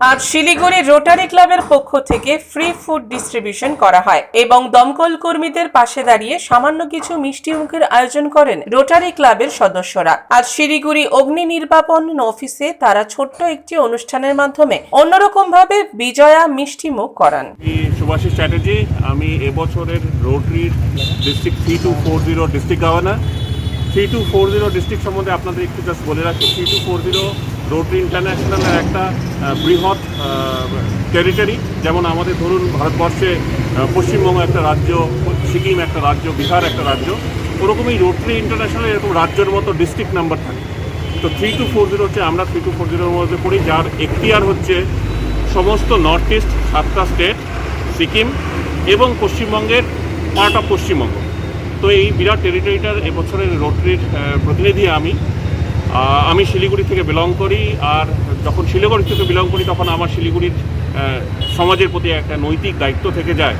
আজ শিলিগুড়ি রোটারি ক্লাবের পক্ষ থেকে ফ্রি ফুড ডিস্ট্রিবিউশন করা হয় এবং দমকল কর্মীদের পাশে দাঁড়িয়ে সামান্য কিছু মিষ্টি মুখের আয়োজন করেন রোটারি ক্লাবের সদস্যরা। আজ শিলিগুড়ি অগ্নি নির্বাপন অফিসে তারা ছোট্ট একটি অনুষ্ঠানের মাধ্যমে অন্যরকম ভাবে বিজয়া মিষ্টি মুখ করান। আমি সুভাষিস চ্যাটার্জি, আমি এবছরের Rotary district three two four zero district governor three two four zero district সম্বন্ধে আপনাদের একটু জাস্ট বলে রাখি। Three two four zero Rotary ইন্টারন্যাশনালের একটা বৃহৎ টেরিটরি যেমন আমাদের ধরুন ভারতবর্ষে পশ্চিমবঙ্গ একটা রাজ্য, সিকিম একটা রাজ্য, বিহার একটা রাজ্য, ওরকমই রোটারি ইন্টারন্যাশনাল এরকম রাজ্যের মতো ডিস্ট্রিক্ট নাম্বার থাকে। তো থ্রি টু ফোর জিরো হচ্ছে, আমরা থ্রি টু ফোর জিরোর মধ্যে পড়ি, যার এখতিয়ার হচ্ছে সমস্ত নর্থ ইস্ট সাতটা স্টেট সিকিম এবং পশ্চিমবঙ্গের পার্ট অফ পশ্চিমবঙ্গ। তো এই বিরাট টেরিটরিটার এবছরের রোটারির প্রতিনিধি আমি। আমি শিলিগুড়ি থেকে বিলং করি, আর যখন শিলিগুড়ি থেকে বিলং করি, তখন আমার শিলিগুড়ির সমাজের প্রতি একটা নৈতিক দায়িত্ব থেকে যায়।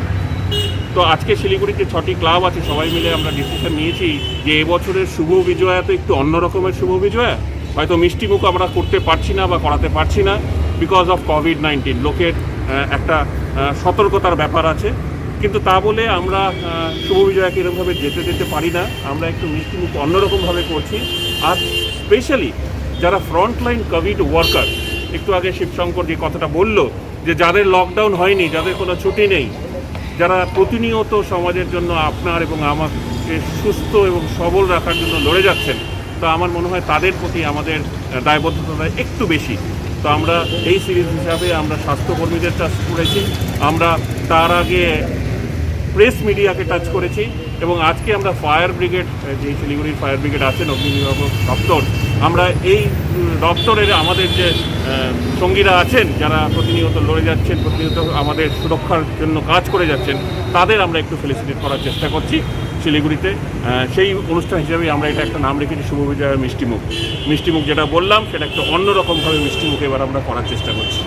তো আজকে শিলিগুড়িতে ছটি ক্লাব আছে, সবাই মিলে আমরা ডিসিশন নিয়েছি যে এবছরের শুভ বিজয়া তো একটু অন্য রকমের শুভ বিজয়া। হয়তো মিষ্টি মুখ আমরা করতে পারছি না বা করাতে পারছি না বিকজ অফ কোভিড নাইন্টিন লোকের একটা সতর্কতার ব্যাপার আছে। কিন্তু তা বলে আমরা শুভ বিজয়াকে এরকমভাবে যেতে যেতে পারি না। আমরা একটু মিষ্টি মুখ অন্যরকমভাবে করছি। আর স্পেশালি যারা ফ্রন্টলাইন কোভিড ওয়ার্কার, একটু আগে শিবশঙ্কর যে কথাটা বলল যে যাদের লকডাউন হয়নি, যাদের কোনো ছুটি নেই, যারা প্রতিনিয়ত সমাজের জন্য আপনার এবং আমাকে সুস্থ এবং সবল রাখার জন্য লড়ে যাচ্ছেন, তো আমার মনে হয় তাদের প্রতি আমাদের দায়বদ্ধতা একটু বেশি। তো আমরা এই সিরিজ হিসাবে আমরা স্বাস্থ্যকর্মীদের টাচ করেছি। আমরা তার আগে প্রেস মিডিয়াকে টাচ করেছি এবং আজকে আমরা ফায়ার ব্রিগেড যে শিলিগুড়ির ফায়ার ব্রিগেড আছেন অগ্নি দপ্তর, আমরা এই দপ্তরের আমাদের যে সঙ্গীরা আছেন, যারা প্রতিনিয়ত লড়ে যাচ্ছেন, প্রতিনিয়ত আমাদের সুরক্ষার জন্য কাজ করে যাচ্ছেন, তাদের আমরা একটু ফেলিসিটেট করার চেষ্টা করছি শিলিগুড়িতে। সেই অনুষ্ঠান হিসেবে আমরা এটা একটা নাম রেখেছি, শুভ বিজয় মিষ্টিমুখ। মিষ্টিমুখ যেটা বললাম, সেটা একটু অন্যরকমভাবে মিষ্টিমুখ এবার আমরা করার চেষ্টা করছি।